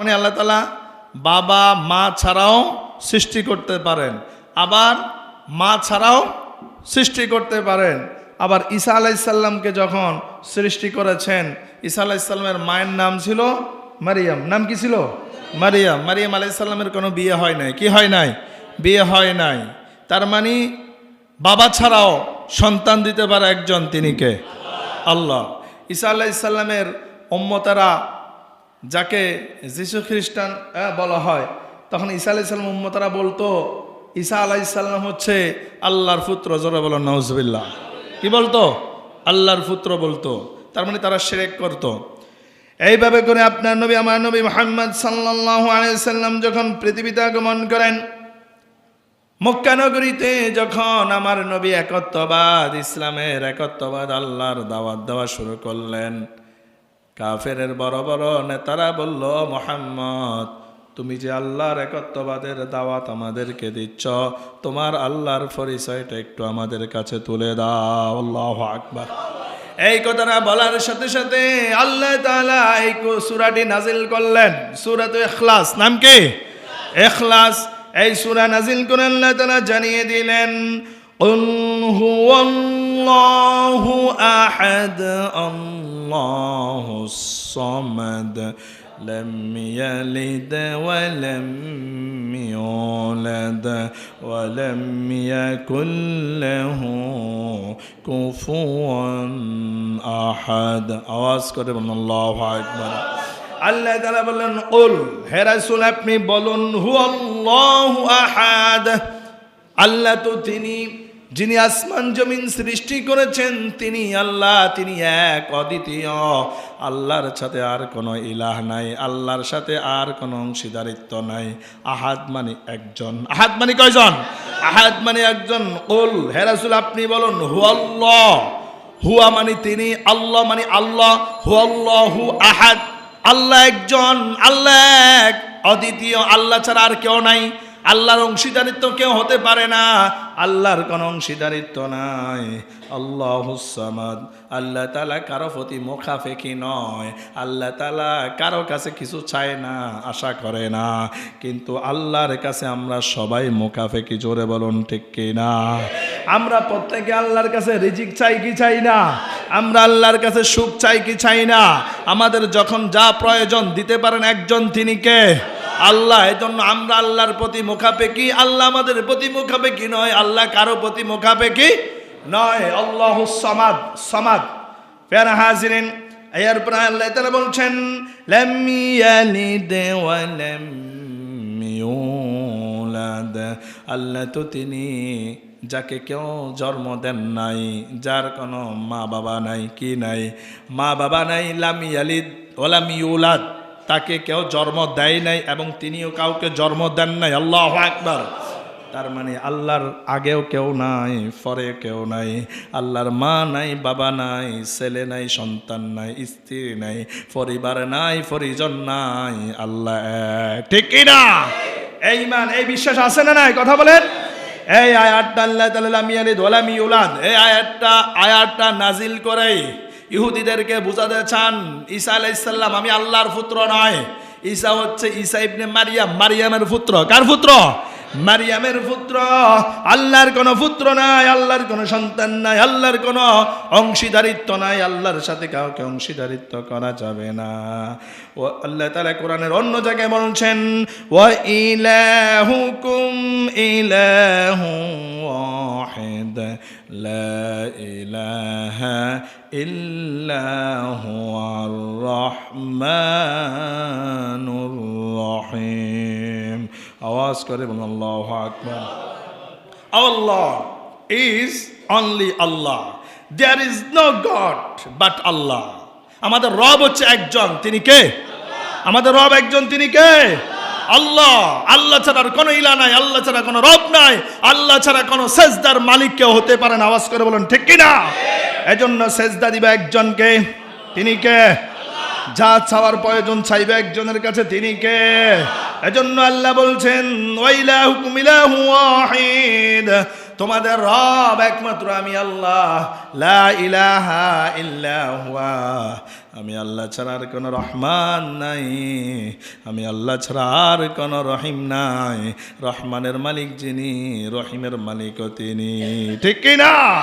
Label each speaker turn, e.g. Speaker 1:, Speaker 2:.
Speaker 1: মানে আল্লাহ তালা বাবা, মা ছাড়াও সৃষ্টি করতে পারেন। আবার মা ছাড়াও সৃষ্টি করতে পারেন। আবার ঈসা আলাইসাল্লামকে যখন সৃষ্টি করেছেন, ঈসা আলাইসাল্লামের মায়ের নাম ছিল মারিয়াম। নাম কি ছিল? মারিয়াম। মারিয়াম আলাইসাল্লামের কোনো বিয়ে হয় নাই। কি হয় নাই? বিয়ে হয় নাই। তার মানে বাবা ছাড়াও সন্তান দিতে পারে একজন তিনিকে আল্লাহ। ঈসা আলাইসাল্লামের উম্মতারা যাকে যিশু খ্রিস্টান বলা হয়, তখন ঈসা আলাইসাল্লাম উম্মতারা বলতো, ঈসা আলাইসাল্লাম হচ্ছে আল্লাহর পুত্র, জোরে বলো নজবিল্লা কি বলতো? আল্লাহর পুত্র বলতো। তার মানে তারা সেরেক করতো। এইভাবে করে আপনার নবী, আমার নবী মোহাম্মদ সাল্লাহ আলাইসাল্লাম যখন পৃথিবীতে আগমন করেন মক্কানগরীতে যখন আমার নবী একত্ববাদ, ইসলামের একত্ববাদ, আল্লাহর দাওয়াত দেওয়া শুরু করলেন কাফেরের বড় বড় নেতারা বলল, মোহাম্মদ, তুমি যে আল্লাহর একত্ববাদের দাওয়াত আমাদেরকে দিচ্ছ, তোমার আল্লাহর পরিচয়টা একটু আমাদের কাছে তুলে দাও। আল্লাহ আকবার। এই কথাটা বলার সাথে সাথে আল্লাহ তালা এই সুরাটি নাজিল করলেন। সুরাত এখলাস নাম কি? এখলাস এই সুরা নাজিল করে আল্লাহ জানিয়ে দিলেন الله أحد الله الصمد لم يلد ولم يولد ولم يكن له كفوا أحد আওয়াজ করে বলুন আল্লাহু আকবার আল্লাহ তাআলা বললেন কুল হে রাসূল আপনি বলুন হু আল্লাহু আহাদ আল্লাহ তো তিনি যিনি আসমান জমিন সৃষ্টি করেছেন, তিনি আল্লাহ, তিনি এক, অদ্বিতীয়। আল্লাহর সাথে আর কোনো ইলাহ নাই, আল্লাহর সাথে আর কোনো অংশীদারিত্ব নাই। আহাদ মানে একজন। আহাদ মানে কয়জন? আহাদ মানে একজন। ওল হেরাসুল আপনি বলুন হু আল্লাহ হুয়া মানে তিনি, আল্লাহ মানে আল্লাহ হু আল্লাহ হু আহাদ। আল্লাহ একজন, আল্লাহ এক, অদ্বিতীয়। আল্লাহ ছাড়া আর কেউ নাই। আল্লাহর অংশীদারিত্ব কেউ হতে পারে না। আল্লাহর কোনো অংশীদারিত্ব নাই। আল্লাহ সামাদ। আল্লাহ তালা কারও প্রতি মুখাফেকি নয়। আল্লাহ তালা কারও কাছে কিছু চায় না, আশা করে না। কিন্তু আল্লাহর কাছে আমরা সবাই মুখাফেকি জোরে বলুন ঠিক কি না আমরা প্রত্যেকে আল্লাহর কাছে রিজিক চাই কি চাই না? আমরা আল্লাহর কাছে সুখ চাই কি চাই না? আমাদের যখন যা প্রয়োজন দিতে পারেন একজন তিনি কে? আল্লাহ এই জন্য আমরা আল্লাহর প্রতি মুখাপেকি আল্লাহ আমাদের প্রতি মুখাপেকি নয়, আল্লাহ কারও প্রতি মুখাপেকি নয়। আল্লাহ সমাদ সমাদ। ফেরা হাজিরেন এরপর আল্লাহ তালা বলছেন আল্লাহ তো তিনি যাকে কেউ জন্ম দেন নাই, যার কোনো মা বাবা নাই, কি নাই? মা বাবা নাই, লাম ইয়ালিদ ওলাম তাকে কেউ জন্ম দেয় নাই এবং তিনিও কাউকে জন্ম দেন নাই। আল্লাহ আকবার। তার মানে আল্লাহর আগেও কেউ নাই, পরে কেউ নাই। আল্লাহর মা নাই, বাবা নাই, ছেলে নাই, সন্তান নাই, স্ত্রী নাই, পরিবার নাই, পরিজন নাই, আল্লাহ ঠিক না? এই মান, এই বিশ্বাস আছে না নাই? কথা বলেন। এই আয়াতটা আল্লাহ তাআলা মিয়ালি দোলামি উলাদ এই আয়াতটা আয়াতটা নাজিল করে ইহুদিদেরকে বুঝাতে চান, ঈসা আলাইসাল্লাম আমি আল্লাহর পুত্র নয়। ঈসা হচ্ছে ঈসা ইবনে মারিয়াম, মারিয়ামের পুত্র। কার পুত্র? মারিয়ামের পুত্র, আল্লাহর কোনো পুত্র নাই, আল্লাহর কোনো সন্তান নাই, আল্লাহর কোনো অংশীদারিত্ব নাই, আল্লাহর সাথে কাউকে অংশীদারিত্ব করা যাবে না। ও আল্লাহ তাআলা কোরআনের অন্য জায়গায় বলছেন ওয়া ইলাহুকুম ইলাহু ওয়াহিদ, লা ইলাহা ইল্লা রহিম। আওয়াজ করে বলুন, আল্লাহ আকবার। Allah is only Allah. There is no god but Allah. আমাদের রব হচ্ছে একজন, তিনি কে? আমাদের রব একজন, তিনি কে? আল্লাহ। আল্লাহ ছাড়া আর কোনো ইলা নাই, আল্লাহ ছাড়া কোনো রব নাই, আল্লাহ ছাড়া কোনো সেজদার মালিক কেউ হতে পারে না। আওয়াজ করে বলুন, ঠিক কিনা? এজন্য সেজদা দিবে একজনকে তিনি কে? যা চাওয়ার প্রয়োজন চাইবে একজনের কাছে, তিনি কে? এজন্য আল্লাহ বলছেন তোমাদের রব একমাত্র আমি আল্লাহ। লা ইলাহা আমি আল্লাহ ছাড়া আর কোনো রহমান নাই। আমি আল্লাহ ছাড়া আর কোনো রহিম নাই। রহমানের মালিক যিনি, রহিমের মালিকও তিনি। ঠিক কিনা?